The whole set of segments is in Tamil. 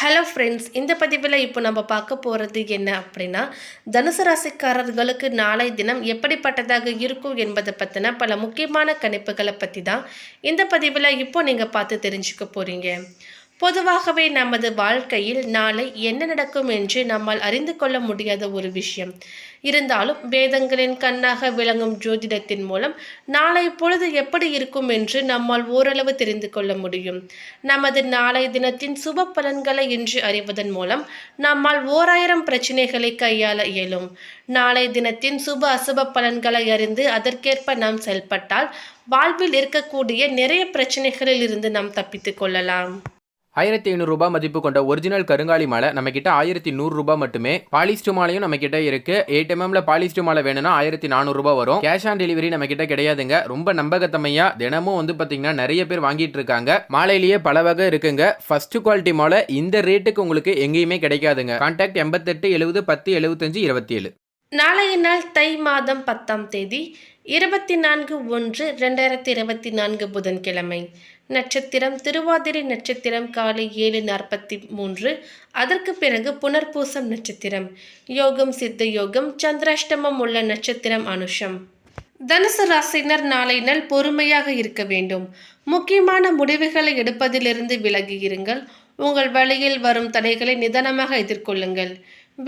ஹலோ ஃப்ரெண்ட்ஸ் இந்த பதிவில் இப்போ நம்ம பார்க்க போகிறது என்ன அப்படின்னா தனுசு ராசிக்காரர்களுக்கு நாளை தினம் எப்படிப்பட்டதாக இருக்கும் என்பதை பற்றின பல முக்கியமான கணிப்புகளை பற்றி தான் இந்த பதிவில் இப்போ நீங்கள் பார்த்து தெரிஞ்சுக்க போகிறீங்க பொதுவாகவே நமது வாழ்க்கையில் நாளை என்ன நடக்கும் என்று நம்மால் அறிந்து கொள்ள முடியாத ஒரு விஷயம். இருந்தாலும் வேதங்களின் கண்ணாக விளங்கும் ஜோதிடத்தின் மூலம் நாளை பொழுது எப்படி இருக்கும் என்று நம்மால் ஓரளவு தெரிந்து கொள்ள முடியும். நமது நாளை தினத்தின் சுப பலன்களை இன்று அறிவதன் மூலம் நம்மால் ஓராயிரம் பிரச்சனைகளை கையாள இயலும். நாளை தினத்தின் சுப அசுப பலன்களை அறிந்து அதற்கேற்ப நாம் செயல்பட்டால் வாழ்வில் இருக்கக்கூடிய நிறைய பிரச்சனைகளில் இருந்து நாம் தப்பித்து கொள்ளலாம். ஆயிரத்தி ஐநூறுரூபா மதிப்பு கொண்ட ஒரிஜினல் கருங்காலி மாலை நம்மக்கிட்ட ஆயிரத்தி நூறுரூபா மட்டுமே. பாலிஸ்டு மாலையும் நம்மக்கிட்ட இருக்கு. எயிட் எம்எம்ல பாலிஸ்டு மாலை வேணும்னா ஆயிரத்தி நானூறுரூபா வரும். கேஷ் ஆன் டெலிவரி நம்ம கிட்ட கிடையாதுங்க. ரொம்ப நம்பகத்தமையா தினமும் வந்து பாத்தீங்கன்னா நிறைய பேர் வாங்கிட்டு இருக்காங்க. மாலையிலேயே பல வகை இருக்குங்க. ஃபர்ஸ்ட் குவாலிட்டி மாலை இந்த ரேட்டுக்கு உங்களுக்கு எங்கேயுமே கிடைக்காதுங்க. கான்டாக்ட் எண்பத்தெட்டு எழுபது பத்து எழுபத்தஞ்சு இருபத்தி ஏழு நாளைய நாள் தை மாதம் பத்தாம் தேதி இருபத்தி நான்கு ஒன்று ரெண்டாயிரத்தி இருபத்தி நான்கு புதன்கிழமை. நட்சத்திரம் திருவாதிரை நட்சத்திரம் காலை ஏழு நாற்பத்தி மூன்று. அதற்கு பிறகு புனர்பூசம் நட்சத்திரம். யோகம் சித்த யோகம் சந்திராஷ்டமம் உள்ள நட்சத்திரம் அனுஷம். தனுசு ராசினர் நாளை நாள் பொறுமையாக இருக்க வேண்டும். முக்கியமான முடிவுகளை எடுப்பதிலிருந்து விலகி இருங்கள். உங்கள் வழியில் வரும் தடைகளை நிதானமாக எதிர்கொள்ளுங்கள்.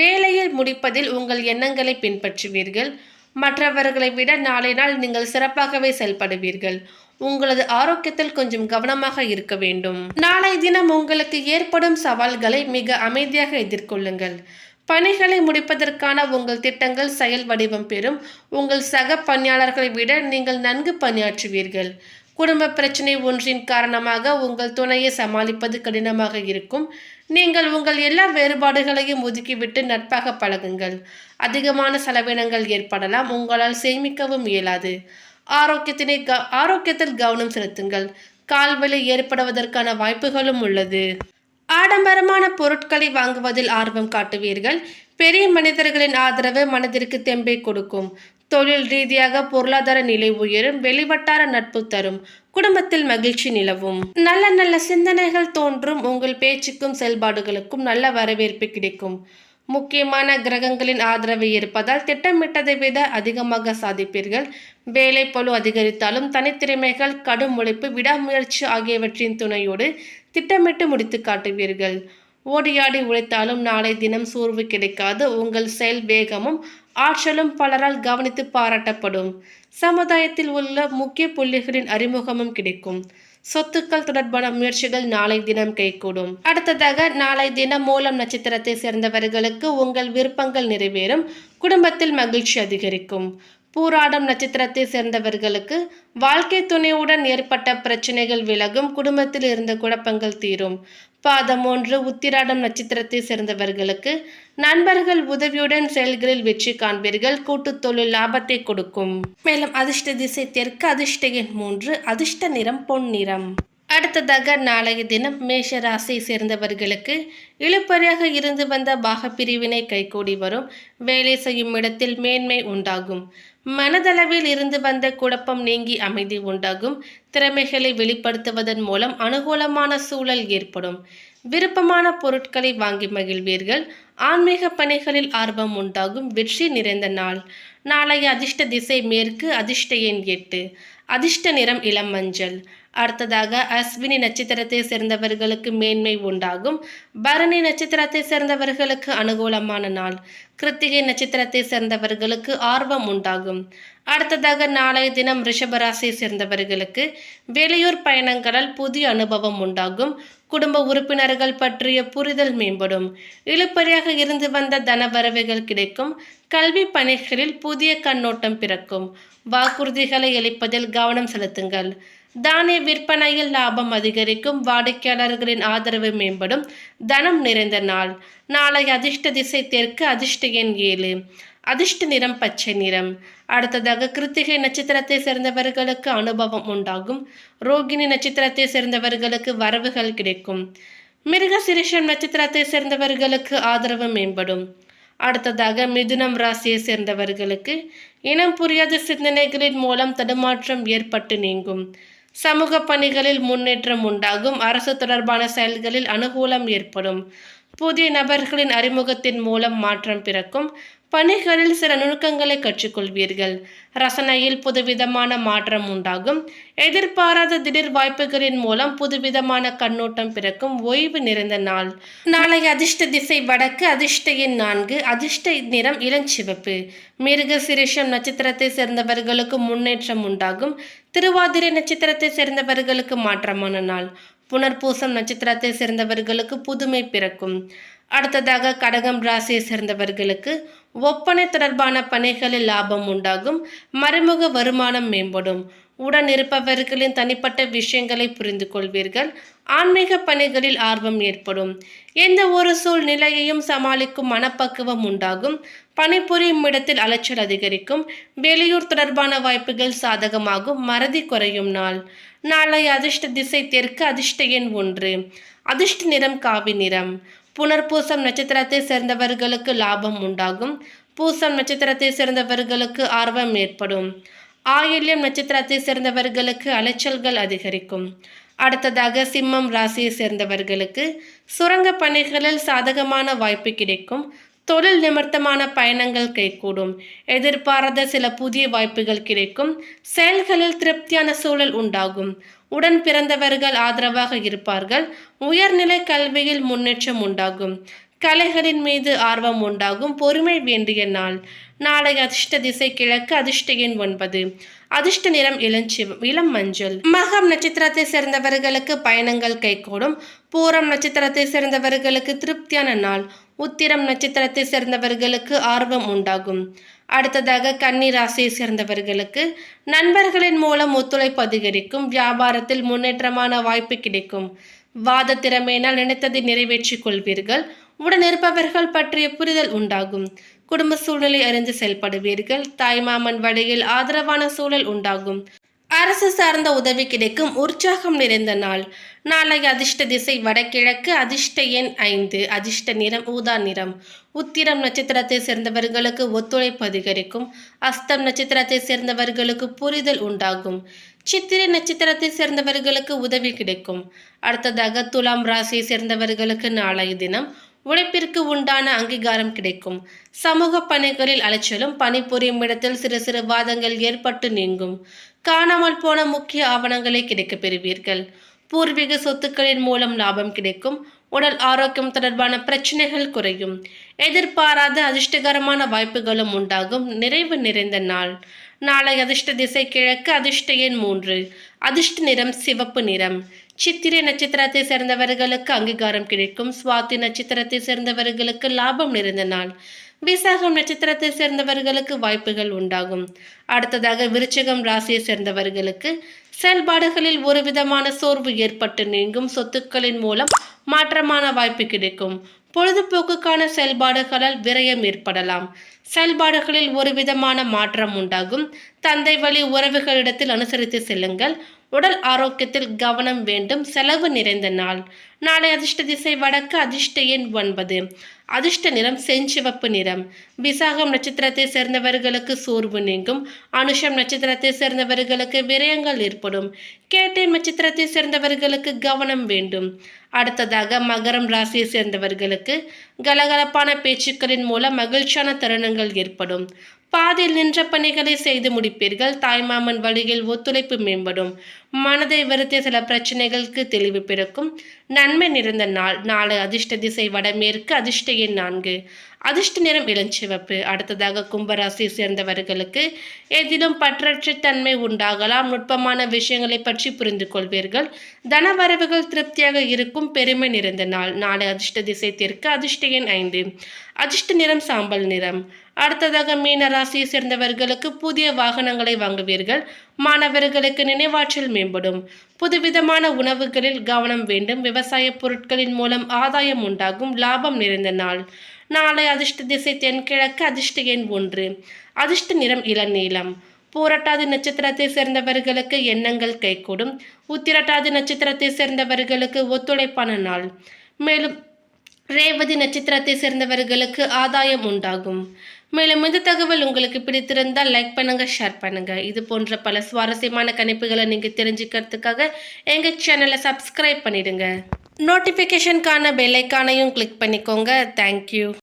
வேலையில் முடிப்பதில் உங்கள் எண்ணங்களை பின்பற்றுவீர்கள். மற்றவர்களை விட நாளை நாள் நீங்கள் சிறப்பாகவே செயல்படுவீர்கள். உங்களது ஆரோக்கியத்தில் கொஞ்சம் கவனமாக இருக்க வேண்டும். நாளை தினம் உங்களுக்கு ஏற்படும் சவால்களை மிக அமைதியாக எதிர்கொள்ளுங்கள். பணிகளை முடிப்பதற்கான உங்கள் திட்டங்கள் செயல் வடிவம் பெறும். உங்கள் சக பணியாளர்களை விட நீங்கள் நன்கு பணியாற்றுவீர்கள். குடும்ப பிரச்சனை ஒன்றின் காரணமாக உங்கள் துணையை சமாளிப்பது கடினமாக இருக்கும். நீங்கள் உங்கள் எல்லா வேறுபாடுகளையும் ஒதுக்கிவிட்டு நட்பாக பழகுங்கள். அதிகமான செலவினங்கள் ஏற்படலாம். உங்களால் சேமிக்கவும் இயலாது. ஆரோக்கியத்தினை க ஆரோக்கியத்தில் கவனம் செலுத்துங்கள். கால்வலி ஏற்படுவதற்கான வாய்ப்புகளும் உள்ளது. ஆடம்பரமான பொருட்களை வாங்குவதில் ஆர்வம் காட்டுவீர்கள். பெரிய மனிதர்களின் ஆதரவு மனதிற்கு தெம்பை கொடுக்கும். தொழில் ரீதியாக பொருளாதார நிலை உயரும் வெளிவட்டார நட்பு தரும் குடும்பத்தில் மகிழ்ச்சி நிலவும். நல்ல நல்ல சிந்தனைகள் தோன்றும் உங்கள் பேச்சுக்கும் செயல்பாடுகளுக்கும் நல்ல வரவேற்பு கிடைக்கும். முக்கியமான கிரகங்களின் ஆதரவு இருப்பதால் திட்டமிட்டதை விட அதிகமாக சாதிப்பீர்கள். வேலை பழு அதிகரித்தாலும் தனித்திறமைகள் கடும் உழைப்பு விடாமுயற்சி ஆகியவற்றின் துணையோடு திட்டமிட்டு முடித்து காட்டுவீர்கள். ஓடியாடி உழைத்தாலும் நாளை தினம் சோர்வு கிடைக்காது. உங்கள் செயல் வேகமும் ஆற்றலும் பலரால் கவனித்து பாராட்டப்படும். சமுதாயத்தில் உள்ள முக்கிய புள்ளிகளின் அறிமுகமும் கிடைக்கும். சொத்துக்கள் தொடர்பான முயற்சிகள் நாளை தினம் கைகூடும் அடுத்ததாக நாளை தினம் மூலம் நட்சத்திரத்தை சேர்ந்தவர்களுக்கு உங்கள் விருப்பங்கள் நிறைவேறும். குடும்பத்தில் மகிழ்ச்சி அதிகரிக்கும். பூராடம் நட்சத்திரத்தை சேர்ந்தவர்களுக்கு வாழ்க்கை துணையுடன் ஏற்பட்ட பிரச்சனைகள் விலகும் குடும்பத்தில் இருந்த குழப்பங்கள் தீரும். பாதம் ஒன்று உத்திராடம் நட்சத்திரத்தை சேர்ந்தவர்களுக்கு நண்பர்கள் உதவியுடன் செயல்களில் வெற்றி காண்பீர்கள். கூட்டு தொழில் லாபத்தை கொடுக்கும். மேலும் அதிர்ஷ்ட திசை தெற்கு அதிர்ஷ்ட எண் மூன்று அதிர்ஷ்ட நிறம் பொன் நிறம். அடுத்ததாக நாளைய தினம் மேஷ ராசியை சேர்ந்தவர்களுக்கு இழுப்பறையாக இருந்து வந்த பாகப்பிரிவினை கைகூடி வரும். வேலை செய்யும் இடத்தில் மேன்மை உண்டாகும். மனதளவில் இருந்து வந்த குழப்பம் நீங்கி அமைதி உண்டாகும். திறமைகளை வெளிப்படுத்துவதன் மூலம் அனுகூலமான சூழல் ஏற்படும். விருப்பமான பொருட்களை வாங்கி மகிழ்வீர்கள். ஆன்மீக பணிகளில் ஆர்வம் உண்டாகும். வெற்றி நிறைந்த நாள். நாளைய அதிர்ஷ்ட திசை மேற்கு அதிர்ஷ்ட எண் எட்டு. அதிர்ஷ்ட நிறம் இளம் மஞ்சள். அடுத்ததாக அஸ்வினி நட்சத்திரத்தை சேர்ந்தவர்களுக்கு மேன்மை உண்டாகும். பரணி நட்சத்திரத்தை சேர்ந்தவர்களுக்கு அனுகூலமான நாள். கிருத்திகை நட்சத்திரத்தை சேர்ந்தவர்களுக்கு ஆர்வம் உண்டாகும். அடுத்ததாக நாளைய தினம் ரிஷபராசியை சேர்ந்தவர்களுக்கு வெளியூர் பயணங்களால் புதிய அனுபவம் உண்டாகும். குடும்ப உறுப்பினர்கள் பற்றிய புரிதல் மேம்படும். இழுப்பறியாக இருந்து வந்த தனவரவுகள் கிடைக்கும். கல்வி பணிகளில் புதிய கண்ணோட்டம் பிறக்கும். வாக்குறுதிகளை அளிப்பதில் கவனம் செலுத்துங்கள். தானிய விற்பனையில் லாபம் அதிகரிக்கும். வாடிக்கையாளர்களின் ஆதரவு மேம்படும். தனம் நிறைந்த நாள். நாளை அதிர்ஷ்ட திசை தெற்கு அதிர்ஷ்ட எண் ஏழு அதிர்ஷ்ட நிறம் பச்சை நிறம். அடுத்ததாக கிருத்திகை நட்சத்திரத்தை சேர்ந்தவர்களுக்கு அனுபவம் உண்டாகும். ரோகிணி நட்சத்திரத்தை சேர்ந்தவர்களுக்கு வரவுகள் கிடைக்கும். மிருக சிரிஷம் நட்சத்திரத்தை சேர்ந்தவர்களுக்கு ஆதரவு மேம்படும். அடுத்ததாக மிதுனம் ராசியை சேர்ந்தவர்களுக்கு இனம் புரியாத சிந்தனைகளின் மூலம் தடுமாற்றம் ஏற்பட்டு நீங்கும். சமூக பணிகளில் முன்னேற்றம் உண்டாகும். அரசு தொடர்பான செயல்களில் அனுகூலம் ஏற்படும். புதிய நபர்களின் அறிமுகத்தின் மூலம் மாற்றம் பிறக்கும். பணிகளில் சில நுணுக்கங்களை கற்றுக்கொள்வீர்கள். ரசனையில் புதுவிதமான மாற்றம் உண்டாகும். எதிர்பாராத திடீர் வாய்ப்புகளின் மூலம் புதுவிதமான கண்ணோட்டம் பிறக்கும். ஓய்வு நிறைந்த நாள். நாளை அதிர்ஷ்ட திசை வடக்கு அதிர்ஷ்ட எண் நான்கு அதிர்ஷ்ட நிறம் இளஞ்சிவப்பு மிருக சிரிஷம் நட்சத்திரத்தை சேர்ந்தவர்களுக்கு முன்னேற்றம் உண்டாகும். திருவாதிரை நட்சத்திரத்தை சேர்ந்தவர்களுக்கு மாற்றமான நாள். புனர்பூசம் நட்சத்திரத்தை சேர்ந்தவர்களுக்கு புதுமை பிறக்கும். அடுத்ததாக கடகம் ராசியை சேர்ந்தவர்களுக்கு ஒப்பனை தொடர்பான பணிகளில் லாபம் உண்டாகும். மறைமுக வருமானம் மேம்படும். உடன் இருப்பவர்களின் தனிப்பட்ட விஷயங்களை புரிந்து கொள்வீர்கள். ஆன்மீக பணிகளில் ஆர்வம் ஏற்படும். எந்த ஒரு சூழ்நிலையையும் சமாளிக்கும் மனப்பக்குவம் உண்டாகும். பணிபுரியும் இடத்தில் அலைச்சல் அதிகரிக்கும். வெளியூர் தொடர்பான வாய்ப்புகள் சாதகமாகும். மறதி குறையும் நாள். நாளை அதிர்ஷ்ட திசை தெற்கு அதிர்ஷ்ட எண் ஒன்று. அதிர்ஷ்ட நிறம் காவி நிறம். புனர்பூசம் நட்சத்திரத்தை சேர்ந்தவர்களுக்கு லாபம் உண்டாகும். பூசம் நட்சத்திரத்தை சேர்ந்தவர்களுக்கு ஆர்வம் ஏற்படும். ஆயில்யம் நட்சத்திரத்தை சேர்ந்தவர்களுக்கு அலைச்சல்கள் அதிகரிக்கும். அடுத்ததாக சிம்மம் ராசியை சேர்ந்தவர்களுக்கு சுரங்க பணிகளில் சாதகமான வாய்ப்பு கிடைக்கும். தொழில் நிமித்தமான பயணங்கள் கைகூடும் எதிர்பாராத சில புதிய வாய்ப்புகள் கிடைக்கும். செயல்களில் திருப்தியான சூழல் உண்டாகும். உடன் பிறந்தவர்கள் ஆதரவாக இருப்பார்கள். உயர்நிலை கல்வியில் முன்னேற்றம் உண்டாகும். கலைகளின் மீது ஆர்வம் உண்டாகும். பொறுமை வேண்டிய நாள். நாளை அதிர்ஷ்ட திசை கிழக்கு அதிர்ஷ்ட எண் ஒன்பது. அதிர்ஷ்ட நிறம் இளஞ்சி இளம் மஞ்சள். மகம் நட்சத்திரத்தை சேர்ந்தவர்களுக்கு பயணங்கள் கைகூடும். பூரம் நட்சத்திரத்தை சேர்ந்தவர்களுக்கு திருப்தியான நாள். உத்திரம் நட்சத்திரத்தை சேர்ந்தவர்களுக்கு ஆர்வம் உண்டாகும். அடுத்ததாக கன்னி ராசியை சேர்ந்தவர்களுக்கு நண்பர்களின் மூலம் ஒத்துழைப்பு அதிகரிக்கும். வியாபாரத்தில் முன்னேற்றமான வாய்ப்பு கிடைக்கும். வாத திறமையினால் நினைத்ததை நிறைவேற்றிக் கொள்வீர்கள். உடன் இருப்பவர்கள் பற்றிய புரிதல் உண்டாகும். குடும்ப சூழ்நிலை அறிந்து செயல்படுவீர்கள். தாய்மாமன் வழியில் ஆதரவான சூழல் உண்டாகும். அரசு சார்ந்த உதவி கிடைக்கும். உற்சாகம் நிறைந்த நாள். நாளை அதிர்ஷ்ட திசை வடகிழக்கு. அதிர்ஷ்ட எண் ஐந்து. அதிர்ஷ்ட நிறம் ஊதா நிறம். உத்திரம் நட்சத்திரத்தை சேர்ந்தவர்களுக்கு ஒத்துழைப்பு அதிகரிக்கும். அஸ்தம் நட்சத்திரத்தை சேர்ந்தவர்களுக்கு புரிதல் உண்டாகும். சித்திரை நட்சத்திரத்தை சேர்ந்தவர்களுக்கு உதவி கிடைக்கும். அடுத்ததாக துலாம் ராசியை சேர்ந்தவர்களுக்கு நாளைய தினம் உழைப்பிற்கு உண்டான அங்கீகாரம் கிடைக்கும். சமூக பணிகளில் அலைச்சலும் பணிபுரியும் இடத்தில் சிறு சிறு வாதங்கள் ஏற்பட்டு நீங்கும். காணாமல் போன முக்கிய ஆவணங்களை கிடைக்கப் பெறுவீர்கள். பூர்வீக சொத்துக்களின் மூலம் லாபம் கிடைக்கும். உடல் ஆரோக்கியம் தொடர்பான பிரச்சனைகள் குறையும். எதிர்பாராத அதிர்ஷ்டகரமான வாய்ப்புகளும் உண்டாகும். நிறைவு நிறைந்த நாள். நாளை அதிர்ஷ்ட திசை கிழக்கு அதிர்ஷ்ட எண் மூன்று. அதிர்ஷ்ட நிறம் சிவப்பு நிறம். சித்திரை நட்சத்திரத்தை சேர்ந்தவர்களுக்கு அங்கீகாரம் கிடைக்கும். சுவாதி நட்சத்திரத்தை சேர்ந்தவர்களுக்கு லாபம் நிறைந்த நாள். விசாகம் நட்சத்திரத்தை சேர்ந்தவர்களுக்கு வாய்ப்புகள் உண்டாகும். அடுத்ததாக விருச்சிகம் ராசியை சேர்ந்தவர்களுக்கு செயல்பாடுகளில் ஒரு விதமான சோர்வு ஏற்பட்டு நீங்கும் சொத்துக்களின் மூலம் மாற்றமான வாய்ப்பு கிடைக்கும். பொழுதுபோக்குக்கான செயல்பாடுகளால் விரயம் ஏற்படலாம். செயல்பாடுகளில் ஒரு விதமான மாற்றம் உண்டாகும். தந்தை வழி உறவுகளிடத்தில் அனுசரித்து செல்லுங்கள். உடல் ஆரோக்கியத்தில் கவனம் வேண்டும் செலவு நிறைந்த நாள். நாளை அதிர்ஷ்ட திசை வடக்கு அதிர்ஷ்ட எண் ஒன்பது. அதிர்ஷ்ட நிறம் செஞ்சிவப்பு நிறம். விசாகம் நட்சத்திரத்தை சேர்ந்தவர்களுக்கு சோர்வு நீங்கும். அனுஷம் நட்சத்திரத்தை சேர்ந்தவர்களுக்கு விரயங்கள் ஏற்படும். கேட்டை நட்சத்திரத்தை சேர்ந்தவர்களுக்கு கவனம் வேண்டும். அடுத்ததாக மகரம் ராசியை சேர்ந்தவர்களுக்கு கலகலப்பான பேச்சுக்களின் மூலம் மகிழ்ச்சியான தருணங்கள் ஏற்படும். பாதியில் நின்ற பணிகளை செய்து முடிப்பீர்கள். தாய்மாமன் வழியில் ஒத்துழைப்பு மேம்படும். மனதை வருத்திய சில பிரச்சனைகளுக்கு தெளிவு பிறக்கும். நன்மை நிறைந்த நாள். நாளை அதிர்ஷ்ட திசை வடமேற்கு அதிர்ஷ்ட எண் நான்கு. அதிர்ஷ்ட நிறம் இளஞ்சிவப்பு. அடுத்ததாக கும்பராசியை சேர்ந்தவர்களுக்கு எதிலும் பற்றற்ற தன்மை உண்டாகலாம். நுட்பமான விஷயங்களை பற்றி புரிந்து கொள்வீர்கள். தனவரவுகள் திருப்தியாக இருக்கும். பெருமை நிறைந்த நாள். நாளை அதிர்ஷ்ட திசை தெற்கு அதிர்ஷ்ட எண் ஐந்து. அதிர்ஷ்ட நிறம் சாம்பல் நிறம். அடுத்ததாக மீன ராசியை சேர்ந்தவர்களுக்கு புதிய வாகனங்களை வாங்குவீர்கள். மாணவர்களுக்கு நினைவாற்றல் மேம்படும். புதுவிதமான உணவுகளில் கவனம் வேண்டும். விவசாய பொருட்களின் மூலம் ஆதாயம் உண்டாகும். லாபம் நிறைந்த நாள். நாளை அதிர்ஷ்ட திசை தென்கிழக்கு அதிர்ஷ்ட எண் ஒன்று. அதிர்ஷ்ட நிறம் இளநீளம் பூரட்டாதி நட்சத்திரத்தை சேர்ந்தவர்களுக்கு எண்ணங்கள் கைகூடும். உத்திரட்டாதி நட்சத்திரத்தை சேர்ந்தவர்களுக்கு ஒத்துழைப்பான நாள். மேலும் ரேவதி நட்சத்திரத்தை சேர்ந்தவர்களுக்கு ஆதாயம் உண்டாகும். மேலும் இந்த தகவல் உங்களுக்கு பிடித்திருந்தால் லைக் பண்ணுங்க ஷேர் பண்ணுங்க. இது போன்ற பல சுவாரஸ்யமான கணிப்புகளை நீங்க தெரிஞ்சுக்கிறதுக்காக எங்க சேனலை சப்ஸ்கிரைப் பண்ணிடுங்க. நோட்டிஃபிகேஷனுக்கான பெல்லைக்கானையும் கிளிக் பண்ணிக்கோங்க. தேங்க்யூ